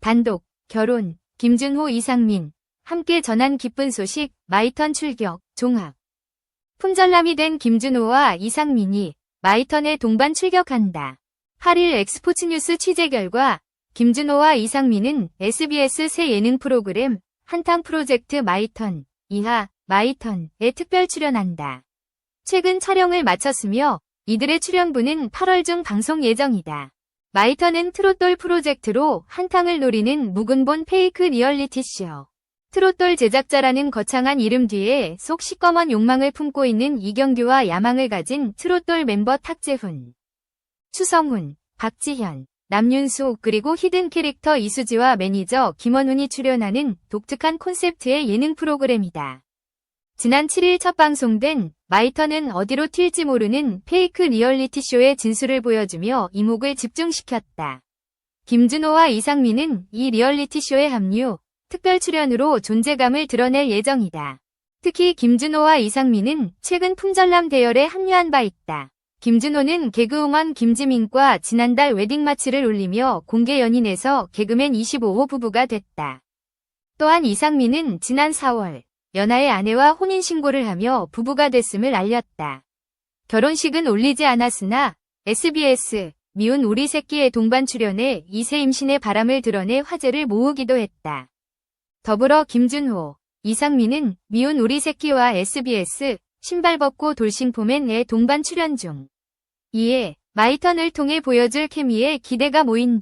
단독, 결혼, 김준호 이상민, 함께 전한 기쁜 소식, 마이턴 출격, 종합. 품절남이 된 김준호와 이상민이 마이턴에 동반 출격한다. 8일 엑스포츠 뉴스 취재 결과 김준호와 이상민은 SBS 새 예능 프로그램 한탕 프로젝트 마이턴, 이하, 마이턴에 특별 출연한다. 최근 촬영을 마쳤으며 이들의 출연분은 8월 중 방송 예정이다. 마이턴은 트롯돌 프로젝트로 한탕을 노리는 묵은본 페이크 리얼리티 쇼. 트롯돌 제작자라는 거창한 이름 뒤에 속 시꺼먼 욕망을 품고 있는 이경규와 야망을 가진 트롯돌 멤버 탁재훈, 추성훈, 박지현, 남윤수 그리고 히든 캐릭터 이수지와 매니저 김원훈이 출연하는 독특한 콘셉트의 예능 프로그램이다. 지난 7일 첫 방송된 마이턴은 어디로 튈지 모르는 페이크 리얼리티 쇼의 진수를 보여주며 이목을 집중시켰다. 김준호와 이상민은 이 리얼리티 쇼에 합류, 특별 출연으로 존재감을 드러낼 예정이다. 특히 김준호와 이상민은 최근 품절남 대열에 합류한 바 있다. 김준호는 개그우먼 김지민과 지난달 웨딩마치를 올리며 공개 연인에서 개그맨 25호 부부가 됐다. 또한 이상민은 지난 4월 연하의 아내와 혼인신고를 하며 부부가 됐음을 알렸다. 결혼식은 올리지 않았으나 SBS 미운 우리 새끼의 동반 출연에 이세 임신의 바람을 드러내 화제를 모으기도 했다. 더불어 김준호, 이상민은 미운 우리 새끼와 SBS 신발 벗고 돌싱포맨의 동반 출연 중. 이에 마이턴을 통해 보여줄 케미에 기대가 모인다.